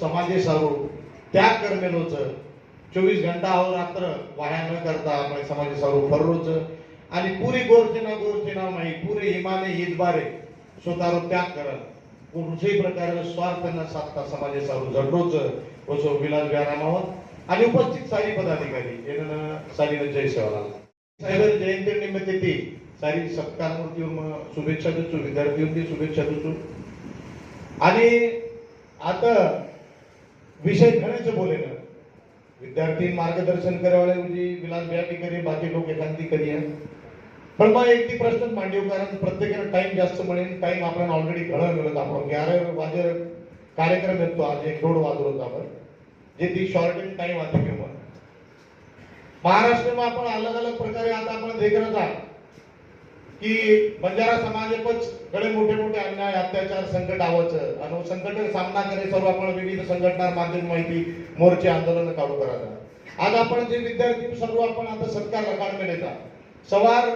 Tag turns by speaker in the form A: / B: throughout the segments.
A: समाजे सारू त्याग करमेलोच चोवीस घंटा अहो रात्र वाया न करता आपण समाजे सारू फरलोच आणि पुरी गोरचे ना गोरचे ना माही पुरे हिमाने हितबारे स्वतःवर त्याग करत कोणत्याही प्रकारे स्वार्थ न साधता समाजे सारू झडलोच असो विलास व्यारामावत. आणि उपस्थित सारी पदाधिकारी येणं सारीनं जय सेवाला साहेब जयंती निमित्त ती सारी सत्कारमूर्ती शुभेच्छा देतो विद्यार्थी शुभेच्छा देतो. आणि आता विषय घण्याचं बोले ना. विद्यार्थी मार्गदर्शन करावं विलास ब्याटी करी बाकी लोक एखादी करी पण मग एक ती प्रश्न मांडीव कारण प्रत्येकाला टाइम जास्त म्हणेन टाइम आपण ऑलरेडी घणं मिळत आपण ग्यारह वाजे कार्यक्रम येतो आज एक दोड वाजत होता आपण. जे ती शॉर्टिंग टाइम आधी किंवा महाराष्ट्र में आपण अलग अलग प्रकारे आता आपण देखत आहात. की बंजारा समाजापच कडे मोठे मोठे अन्याय अत्याचार संकट आवचं. आणि संकट सामना करे सर्व आपण विविध संघटना माध्यम माहिती मोर्चे आंदोलन काढू करायचा. आज आपण जे विद्यार्थी सर्व आपण आता सत्कार रकाड मिळेचा सवार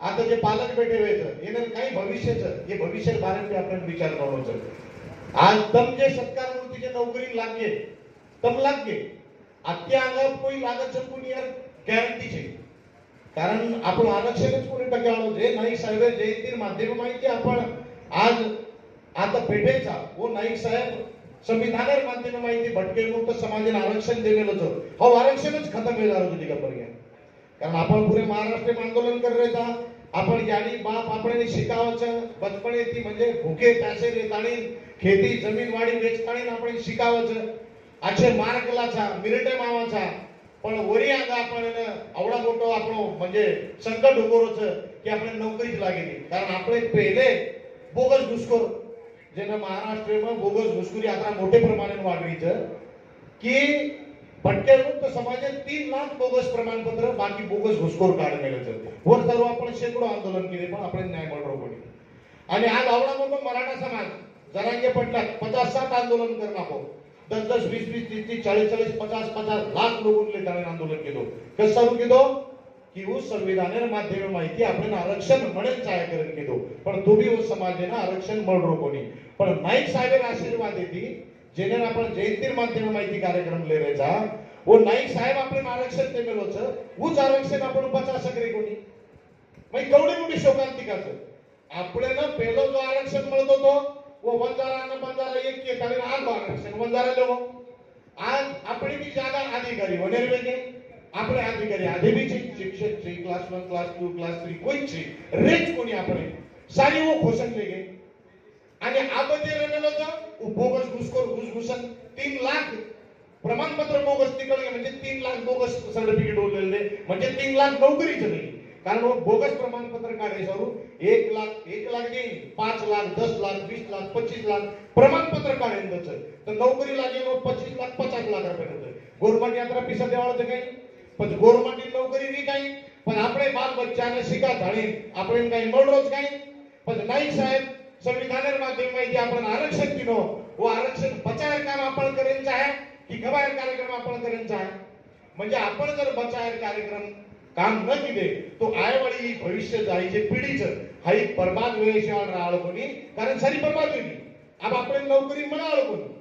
A: आता जे पालक बेटे व्हायचं येणार काही भविष्याचं हे भविष्य बारे पे आपण विचार करण्याचं आज तम जे सत्कार मूर्तीचे नोकरी लागले तम लागले. आत्या अंगात कोणी लागत कोणी यार गॅरंटीचे कारण आपण आरक्षणच कोणी टक्के जे नाईक साहेब जयंती माध्यमांची आपण आज आता पेठेचा वो नाईक साहेब संविधान माध्यम माहिती भटके मुक्त समाजाने आरक्षण दिलेलं होतं. हो आरक्षणच खतम झालं होतं तिघा पर्याय कारण आपण पुरे महाराष्ट्र आंदोलन करत आपण यानी बाप आपण शिकावचं बचपण ती म्हणजे भुके पॅसे रेताळी खेती जमीन वाडी वेचताळी आपण शिकावचं आचे मार्कलाचा मिरटे मावाचा પણ વરી આગળ आपण એને આવડા મોટો આપણો म्हणजे સંકટ ઉભો રહ્યો છે કે આપણે નોકરી જ લાગી નહીં કારણ આપણે પહેલે બોગસ ઘુસખોર જેને મહારાષ્ટ્રમાં બોગસ ઘુસખોરી આટલા મોટે પ્રમાણે વાગવી છે की भटके मुक्त समाजात तीन लाख बोगस प्रमाणपत्र बाकी बोगस घुसखोर काढलेले होते वर सर्व आपण शेकडो आंदोलन केले पण आपण न्याय मिळवलो कोणी आणि आज आवडा मोठा मराठा समाज जरांगे पटलात पचास सात आंदोलन करणार आहोत दस दस वीस वीस तीस तीस चाळीस चाळीस पचास पचास लाख लोक ने कारण आंदोलन किया क्या शुरू किया कि उस संविधान माध्यम माहिती आपण आरक्षण मळे छायाकरण केलो. पण तुम्ही उस समाजने आरक्षण मळरो कोणी पण नाईक साहेब आशीर्वाद देती जेणे आपण जयंती माध्यम माहिती कार्यक्रम लिहायचा व नाईक साहेब आपण आरक्षण ते मिळवच उच आरक्षण आपण बचा सगळे कोणी मग कवडे मोठी शोकांतिकाच? आपल्याला पहिलं जो आरक्षण मिळत होतो वो बंजारा आणि बंजारा एक के कारण आज आरक्षण बंजारा लेवो आज આપણી બી જાગા અધિકારી વનેર વેગે આપણે અધિકારી આધે બી છે શિક્ષક છે class one class two class three કોઈ જ છે રેજ કોની આપણે સારી એવો ઘોષણ લઈ ગઈ आणि આ બધી રમેલો તો બોગસ ઘુસખોર ઘુસઘુસન तीन लाख प्रमाणपत्र बोगस निकळले म्हणजे तीन लाख बोगस सर्टिफिकेट उरलेले म्हणजे तीन लाख नोकरीच नाही कारण वो बोगस प्रमाणपत्र काढे सरू एक लाख एक लाख नाही पाच लाख दस लाख वीस लाख पच्चीस लाख प्रमाणपत्र काढेन त्याचं तर नोकरी लागेल पच्चीस लाख पचास लाख रुपये गव्हर्नमेंट यात्रा पिसा देवाळं काही पण गव्हर्नमेंट नोकरी नाही काही पण આપણે બાલ બચ્ચાને શીખા ધાણી આપણે काही મળરોજ काही पण नाईक साहेब संविधानाच्या माध्यमाची आपण आरक्षण दिलो वो आरक्षण बचायर काम आपण करेन आहे की गवायर कार्यक्रम आपण करेन आहे म्हणजे आपण जर बचायर कार्यक्रम काम न केले तो आयवाडी भविष्य जायचे पिढीचं. हा एक बर्बाद वेळेशिवाय राहिलो कोणी कारण सारी बर्बाद होईल आप आपण नोकरी म्हणालो कोणी